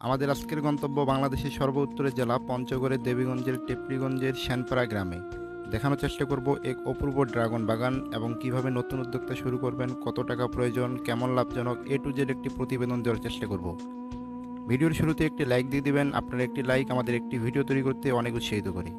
আমাদের আজকের গন্তব্য বাংলাদেশের সর্ব উত্তরের জেলা পঞ্চগড়ের দেবীগঞ্জের টেপলিগঞ্জের শ্যানপাড়া গ্রামে। দেখানোর চেষ্টা করব এক অপূর্ব ড্রাগন বাগান এবং কীভাবে নতুন উদ্যোক্তা শুরু করবেন, কত টাকা প্রয়োজন, কেমন লাভজনক, এ টু জেড একটি প্রতিবেদন দেওয়ার চেষ্টা করব। ভিডিওর শুরুতে একটি লাইক দিয়ে দিবেন, আপনার একটি লাইক, আমাদের একটি ভিডিও তৈরি করতে অনেক উৎসাহিত করে।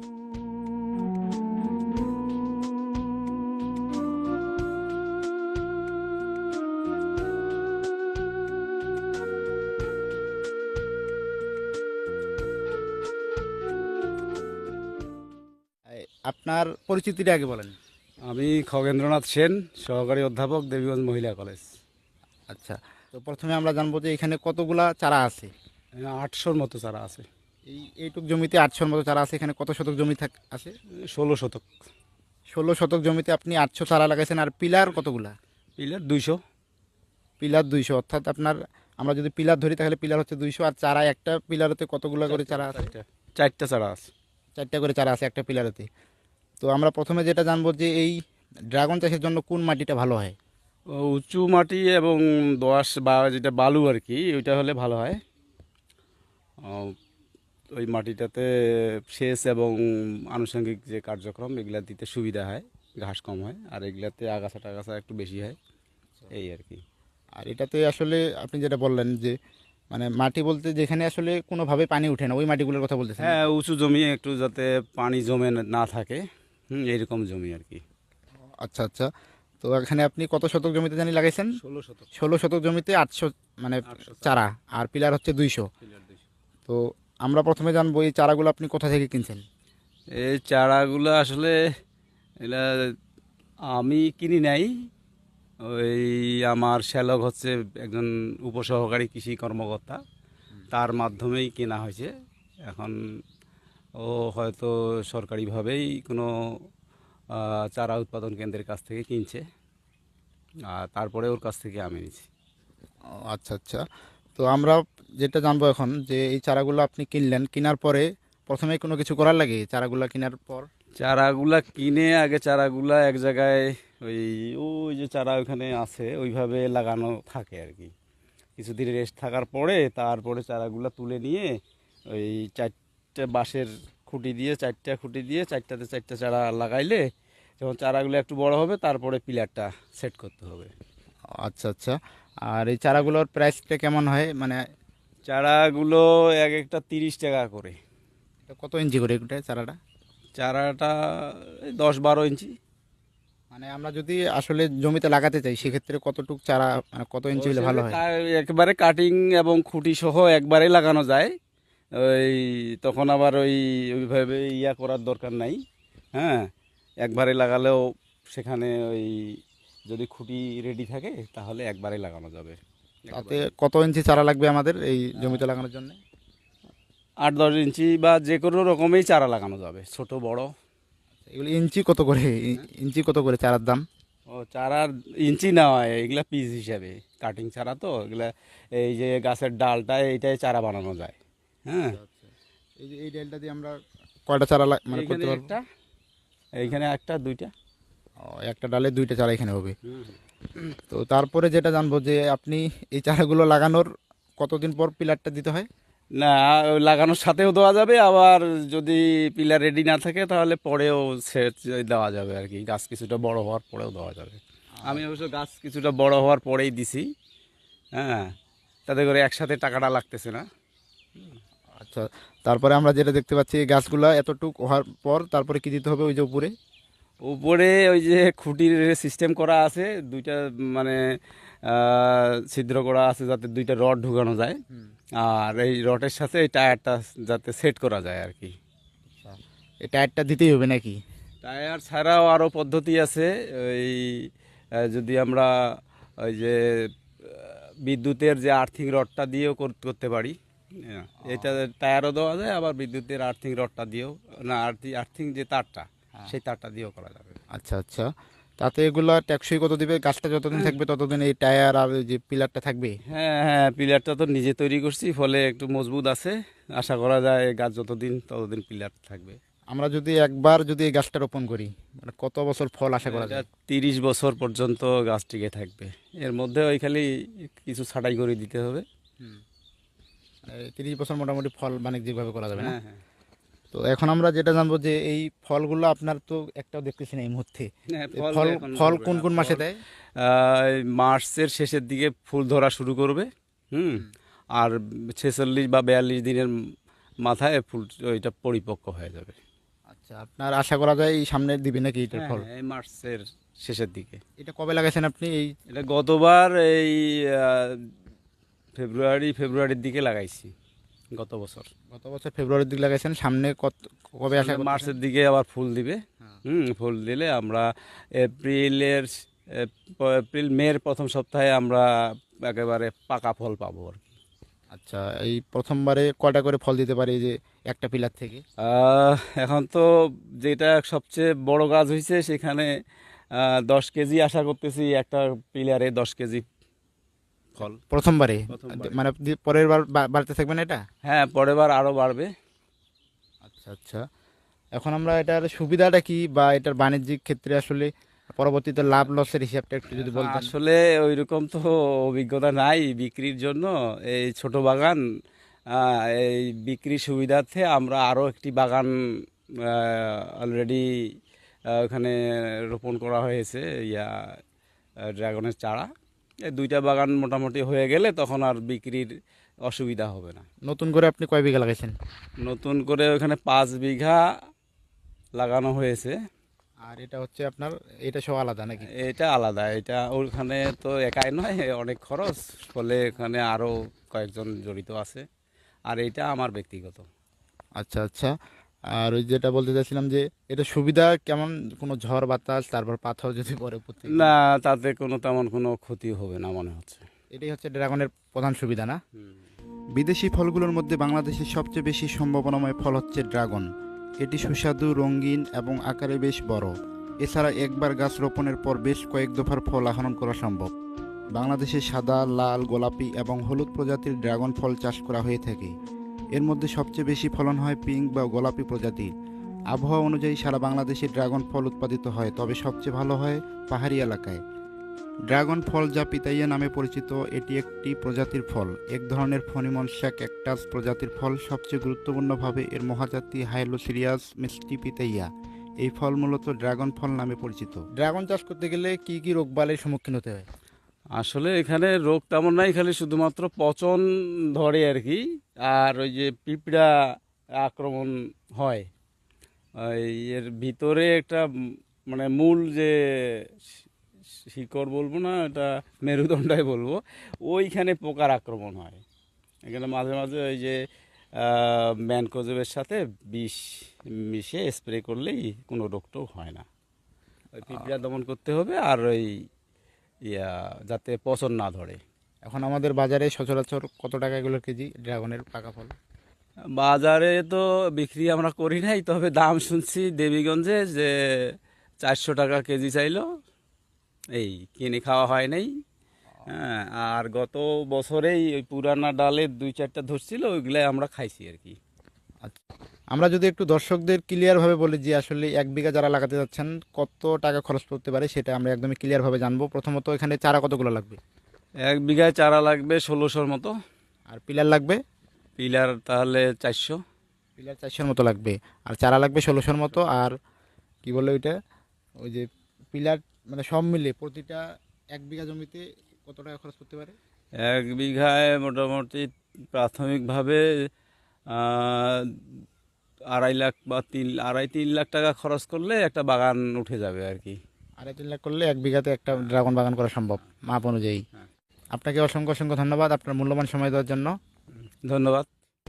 আপনার পরিচিতিটা আগে বলেন। আমি খগেন্দ্রনাথ সেন সহকারী অধ্যাপক দেবীগঞ্জ মহিলা কলেজ। আচ্ছা তো প্রথমে আমরা জানব যে এখানে কতগুলা চারা আছে? আটশোর মতো চারা আছে। এই এইটুক জমিতে আটশোর মতো চারা আছে এখানে কত শতক জমি থাক আছে? ষোলো শতক। ষোলো শতক জমিতে আপনি আটশো চারা লাগাইছেন আর পিলার কতগুলা? পিলার দুইশো। পিলার দুইশো অর্থাৎ আপনার আমরা যদি পিলার ধরি তাহলে পিলার হচ্ছে দুইশো আর চারা একটা পিলারতে কতগুলো করে চারা আছে? চারটা চারটা চারা আছে। চারটা করে চারা আছে একটা পিলারতে। তো আমরা প্রথমে যেটা জানব যে এই ড্রাগন চাষের জন্য কোন মাটিটা ভালো হয়? উঁচু মাটি এবং দোয়াশ বা যেটা বালু আর কি ওইটা হলে ভালো হয়। ওই মাটিটাতে সেচ এবং আনুষঙ্গিক যে কার্যক্রম এগুলা দিতে সুবিধা হয় ঘাস কম হয় আর এগুলাতে আগাছা টাগাছা একটু বেশি হয় এই আর কি। আর এটাতে আসলে আপনি যেটা বললেন যে মানে মাটি বলতে যেখানে আসলে কোনোভাবে পানি উঠে না ওই মাটিগুলোর কথা বলতেছেন। হ্যাঁ উঁচু জমি একটু যাতে পানি জমে না থাকে হুম এইরকম জমি আর কি। আচ্ছা আচ্ছা। তো এখানে আপনি কত শতক জমিতে জানি লাগাইছেন? ষোলো শতক। ষোলো শতক জমিতে আটশো মানে চারা আর পিলার হচ্ছে দুইশো। তো আমরা প্রথমে জানব এই চারাগুলো আপনি কোথা থেকে কিনছেন? এই চারাগুলো আসলে এগুলা আমি কিনি নাই। ওই আমার শ্যালক হচ্ছে একজন উপসহকারী কৃষি কর্মকর্তা। তার মাধ্যমেই কেনা হয়েছে। এখন ও হয়তো সরকারিভাবেই কোনো চারা উৎপাদন কেন্দ্রের কাছ থেকে কিনছে। আর তারপরে ওর কাছ থেকে আমি নিছি আচ্ছা আচ্ছা। তো আমরা যেটা জানব এখন যে এই চারাগুলো আপনি কিনলেন কেনার পরে প্রথমে কোনো কিছু করার লাগে চারাগুলো কেনার পর? চারাগুলা কিনে আগে চারাগুলা এক জায়গায় ওই ওই যে চারা ওখানে আছে ওইভাবে লাগানো থাকে আর কি। কিছুদিন রেস্ট থাকার পরে তারপরে চারাগুলা তুলে নিয়ে ওই চারটে বাঁশের খুঁটি দিয়ে চারটা খুঁটি দিয়ে চারটাতে চারটা চারা লাগাইলে যখন চারাগুলো একটু বড় হবে তারপরে পিলারটা সেট করতে হবে। আচ্ছা আচ্ছা। আর এই চারাগুলোর প্রাইসটা কেমন হয়? মানে চারাগুলো এক একটা তিরিশ টাকা করে। কত ইঞ্চি করে এটা চারাটা? চারাটা দশ বারো ইঞ্চি। মানে আমরা যদি আসলে জমিতে লাগাতে চাই সেক্ষেত্রে কতটুক চারা মানে কত ইঞ্চি হলে ভালো হয়? একবারে কাটিং এবং খুঁটি সহ একবারে লাগানো যায়। ওই তখন আবার ওই ওইভাবে ইয়া করার দরকার নাই হ্যাঁ? একবারে লাগালেও সেখানে ওই যদি খুঁটি রেডি থাকে তাহলে একবারে লাগানো যাবে। তাতে কত ইঞ্চি চারা লাগবে আমাদের এই জমিতে লাগানোর জন্য? আট দশ ইঞ্চি বা যে কোনো রকমেই চারা লাগানো যাবে ছোট বড়। এগুলো ইঞ্চি কত করে? ইঞ্চি কত করে চারার দাম? ও চারার ইঞ্চি না হয় এগুলা পিস হিসাবে। কাটিং চারা তো এগুলা এই যে গাছের ডালটা এইটাই চারা বানানো যায়। হ্যাঁ। এই যে এই ডালটা দিয়ে আমরা কয়টা চারা মানে করতে পারব? একটা এইখানে একটা দুইটা। ও, একটা ডালে দুইটা চারা এখানে হবে। তো তারপরে যেটা জানব যে আপনি এই চারাগুলো লাগানোর কতদিন পর পিলারটা দিতে হয়? না লাগানোর সাথেও দেওয়া যাবে আবার যদি পিলার রেডি না থাকে তাহলে পরেও সেচ দেওয়া যাবে আর কি। গাছ কিছুটা বড় হওয়ার পরেও দেওয়া যাবে। আমি অবশ্য গাছ কিছুটা বড় হওয়ার পরেই দিছি হ্যাঁ। তাতে করে একসাথে টাকাটা লাগতেছে না। আচ্ছা তারপরে আমরা যেটা দেখতে পাচ্ছি এই গাছগুলো এতটুক হওয়ার পর তারপরে কি দিতে হবে ওই যে উপরে? উপরে ওই যে খুঁটির সিস্টেম করা আছে দুইটা মানে ছিদ্র করা আছে যাতে দুইটা রড ঢুকানো যায়। আর এই রডের সাথে এই টায়ারটা যাতে সেট করা যায় আর কি এই টায়ারটা দিতেই হবে নাকি? টায়ার ছাড়াও আরও পদ্ধতি আছে ওই যদি আমরা ওই যে বিদ্যুতের যে আর্থিক রডটা দিয়েও করতে পারি। এটা টায়ারও দেওয়া যায় আবার বিদ্যুতের আর্থিং রডটা দিয়েও না আর্থিং আর্থিং যে তারটা সেই তারটা দিয়েও করা যাবে। আচ্ছা আচ্ছা। তাতে এগুলো ট্যাক্সই কত দিবে? গাছটা যতদিন থাকবে ততদিন এই টায়ার আর যে পিলারটা থাকবে? হ্যাঁ হ্যাঁ পিলারটা তো নিজে তৈরি করছি ফলে একটু মজবুত আছে। আশা করা যায় গাছ যতদিন ততদিন পিলার থাকবে। আমরা যদি একবার যদি এই গাছটা রোপণ করি মানে কত বছর ফল আশা করা যায়? তিরিশ বছর পর্যন্ত গাছ টিকে থাকবে। এর মধ্যে ওই খালি কিছু ছাটাই করে দিতে হবে। তিরিশ বছর মোটামুটি ফল বাণিজ্যিকভাবে করা যাবে না? হ্যাঁ হ্যাঁ। তো এখন আমরা যেটা জানব যে এই ফলগুলো আপনার তো একটাও দেখতেছি না এই মুহূর্তে। হ্যাঁ, ফল ফল কোন কোন মাসে দেয়? মার্চের শেষের দিকে ফুল ধরা শুরু করবে হুম? আর ছেচল্লিশ বা বিয়াল্লিশ দিনের মাথায় ফুল ওইটা পরিপক্ক হয়ে যাবে। আচ্ছা আপনার আশা করা যায় এই সামনে দিবে নাকি এটার ফল? এই মার্চের শেষের দিকে। এটা কবে লাগাইছেন আপনি এই? এটা গতবার এই ফেব্রুয়ারি ফেব্রুয়ারির দিকে লাগাইছি। গত বছর। গত বছর ফেব্রুয়ারির দিকে লাগাইছেন সামনে কত কবে আশা করতেছেন? মার্চের দিকে আবার ফুল দিবে। হ্যাঁ। হুম ফুল দিলে আমরা এপ্রিলের এপ্রিল মের প্রথম সপ্তাহে আমরা একেবারে পাকা ফল পাবো আর কি। আচ্ছা এই প্রথমবারে কয়টা করে ফল দিতে পারে যে একটা পিলার থেকে? এখন তো যেটা সবচেয়ে বড় গাছ হয়েছে সেখানে দশ কেজি আশা করতেছি একটা পিলারে দশ কেজি ফল। প্রথমবারে। মানে পরের বার বাড়তে থাকবেন এটা? হ্যাঁ পরের বার আরও বাড়বে। আচ্ছা আচ্ছা। এখন আমরা এটার সুবিধাটা কি বা এটার বাণিজ্যিক ক্ষেত্রে আসলে পরবর্তীতে লাভ লসের হিসাবটা একটু যদি বলতেন? আসলে ওই রকম তো অভিজ্ঞতা নাই বিক্রির জন্য। এই ছোট বাগান এই বিক্রির সুবিধার্থে আমরা আরও একটি বাগান অলরেডি ওখানে রোপণ করা হয়েছে। ইয়া ড্রাগনের চারা। দুইটা বাগান মোটামুটি হয়ে গেলে তখন আর বিক্রির অসুবিধা হবে না। নতুন করে আপনি কয় বিঘা লাগাইছেন? নতুন করে ওখানে পাঁচ বিঘা লাগানো হয়েছে। আর এটা হচ্ছে আপনার এটা সব আলাদা নাকি? এটা আলাদা এটা ওখানে তো একাই নয় অনেক খরচ ফলে এখানে আরও কয়েকজন জড়িত আছে। আর এটা আমার ব্যক্তিগত। আচ্ছা আচ্ছা। আর ওই যেটা বলতে চাইছিলাম যে এটা সুবিধা কেমন? কোনো ঝড় বাতাস তারপর পাথর যদি পরে পড়তে না তাতে কোনো তেমন কোনো ক্ষতি হবে না মনে হচ্ছে। এটাই হচ্ছে ড্রাগনের প্রধান সুবিধা না? বিদেশি ফলগুলোর মধ্যে বাংলাদেশের সবচেয়ে বেশি সম্ভাবনাময় ফল হচ্ছে ড্রাগন। এটি সুস্বাদু রঙিন এবং আকারে বেশ বড়। এছাড়া একবার গাছ রোপণের পর বেশ কয়েক দফার ফল আহরণ করা সম্ভব। বাংলাদেশে সাদা লাল গোলাপি এবং হলুদ প্রজাতির ড্রাগন ফল চাষ করা হয়ে থাকে। এর মধ্যে সবচেয়ে বেশি ফলন হয় পিঙ্ক বা গোলাপি প্রজাতির আবহাওয়া অনুযায়ী সারা বাংলাদেশে ড্রাগন ফল উৎপাদিত হয় তবে সবচেয়ে ভালো হয় পাহাড়ি এলাকায়। ড্রাগন ফল যা পিতাইয়া নামে পরিচিত এটি একটি প্রজাতির ফল। এক ধরনের ফনিমনসা ক্যাকটাস প্রজাতির ফল। সবচেয়ে গুরুত্বপূর্ণভাবে এর মহাজাতি হাইলোসিরিয়াস মিষ্টি পিতাইয়া। এই ফল মূলত ড্রাগন ফল নামে পরিচিত। ড্রাগন চাষ করতে গেলে কি কি রোগবালের সম্মুখীন হতে হয়? আসলে এখানে রোগ তেমন নাই খালি শুধুমাত্র পচন ধরে আর কি। আর ওই যে পিঁপড়া আক্রমণ হয় এর ভিতরে একটা মানে মূল যে শিকড় বলব না এটা মেরুদণ্ডাই বলব ওইখানে পোকার আক্রমণ হয়। এখানে মাঝে মাঝে ওই যে ম্যানকোজবের সাথে বিষ মিশে স্প্রে করলেই কোনো রোগটোগ হয় না। ওই পিঁপড়া দমন করতে হবে। আর ওই ইয়া যাতে পচন না ধরে। এখন আমাদের বাজারে সচরাচর কত টাকা এগুলো কেজি ড্রাগনের পাকা ফল? বাজারে তো বিক্রি আমরা করি নাই তবে দাম শুনছি দেবীগঞ্জে যে চারশো টাকা কেজি চাইলো। এই কিনে খাওয়া হয় নাই। হ্যাঁ আর গত বছরেই ওই পুরানা ডালের দুই চারটা ধরছিল ওইগুলাই আমরা খাইছি আর কি। আমরা যদি একটু দর্শকদের ক্লিয়ারভাবে বলি যে আসলে এক বিঘা যারা লাগাতে যাচ্ছেন কত টাকা খরচ করতে পারে সেটা আমরা একদমই ক্লিয়ারভাবে জানব। প্রথমত এখানে চারা কতগুলো লাগবে? এক বিঘায় চারা লাগবে ষোলোশোর মতো। আর পিলার লাগবে? পিলার তাহলে চারশো। পিলার চারশোর মতো লাগবে। আর চারা লাগবে ষোলোশোর মতো। আর কি বলে ওইটা? ওই যে পিলার মানে সব মিলে প্রতিটা এক বিঘা জমিতে কত টাকা খরচ করতে পারে? এক বিঘায় মোটামুটি প্রাথমিকভাবে আড়াই লাখ বা তিন আড়াই তিন লাখ টাকা খরচ করলে একটা বাগান উঠে যাবে আর কি। আড়াই তিন লাখ করলে এক বিঘাতে একটা ড্রাগন বাগান করা সম্ভব মাপ অনুযায়ী। হ্যাঁ। আপনাকে অসংখ্য অসংখ্য ধন্যবাদ আপনার মূল্যবান সময় দেওয়ার জন্য। ধন্যবাদ।